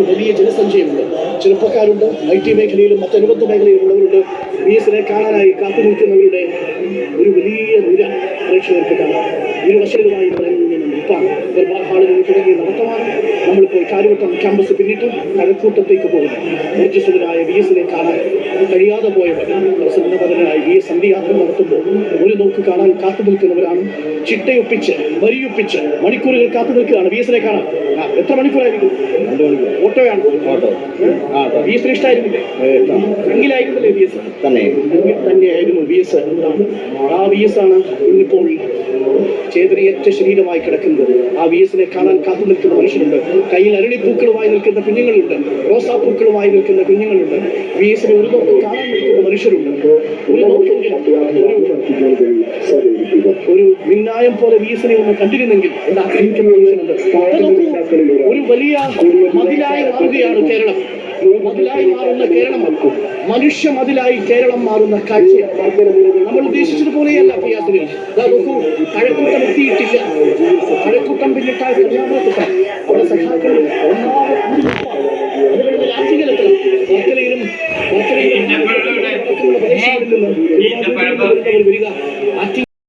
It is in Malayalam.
ഒരു വലിയ ജനസഞ്ചയമുണ്ട്. ചെറുപ്പക്കാരുണ്ട് ഐ ടി മേഖലയിലും മറ്റനുബന്ധ മേഖലയിലുള്ളവരുണ്ട്. എസ് എസിനെ കാണാനായി കാത്തു നിൽക്കുന്നവരുടെ ഒരു വലിയ നിര പ്രേക്ഷകർക്ക് കാണാം. ഇരുവശങ്ങളുമായി പറയുന്നത് നിൽപ്പാണ് ദർബാർ ഹാളുകളിൽ തുടങ്ങി നടത്തമാണ് നമ്മളിപ്പോൾ കാര്യവട്ടം ക്യാമ്പസ് പിന്നിട്ട് കഴക്കൂട്ടത്തേക്ക് പോകുന്നു. ഊർജസ്വതരായ വി എസിനെ കാണാൻ കഴിയാതെ പോയവർ പ്രസന്നപതനായി വി എസ് അന്ത്യയാത്ര നടത്തുമ്പോൾ ഒരു നോക്ക് കാണാൻ കാത്തു നിൽക്കുന്നവരാണ്. ചിട്ടയൊപ്പിച്ച് വരിയൊപ്പിച്ച് മണിക്കൂറുകൾ കാത്തു നിൽക്കുകയാണ് വി എസിനെ കാണാൻ എത്ര മണിക്കൂറായിരിക്കും? ഓട്ടോയാണ്. വി എസിന് ഇഷ്ടമായിരുന്നില്ലേ എങ്കിലായിരുന്നില്ലേ വി എസ് തന്നെ തന്നെയായിരുന്നു വി എസ് ആ വി എസ് ആണ് ഇന്നിപ്പോൾ ചേതനയറ്റ ശരീരമായി കിടക്കുന്നത്. ആ വി എസിനെ കാണാൻ കാത്തു നിൽക്കുന്ന മനുഷ്യരുണ്ട്. കയ്യിൽ അരളിപ്പൂക്കളുമായി നിൽക്കുന്ന കുഞ്ഞുങ്ങളുണ്ട്. റോസാപ്പൂക്കളുമായി നിൽക്കുന്ന കുഞ്ഞുങ്ങളുണ്ട്. വി എസിനെ ഒരു നോക്കം കാണാൻ നിൽക്കുന്ന മനുഷ്യരുണ്ട്. ഒരു മിന്നായം പോലെ വി എസിനെ ഒന്ന് കണ്ടിരുന്നെങ്കിൽ ഒരു വലിയ മതിലായി മാറുകയാണ് കേരളം. മതിലായി മാറുന്ന കേരളം മനുഷ്യ മതിലായി കേരളം മാറുന്ന കാഴ്ചയാണ് നമ്മൾ ഉദ്ദേശിച്ചത് പോലെയല്ല നോക്കൂ കഴക്കൂട്ടം എത്തിയിട്ടില്ല. കഴക്കൂട്ടം പിന്നിട്ടാൽ കല്യാണത്തിട്ട അവിടെ സഖാക്കൾ ഒന്നാമത് വർക്കലയിലും വർക്കലയിലും വരിക.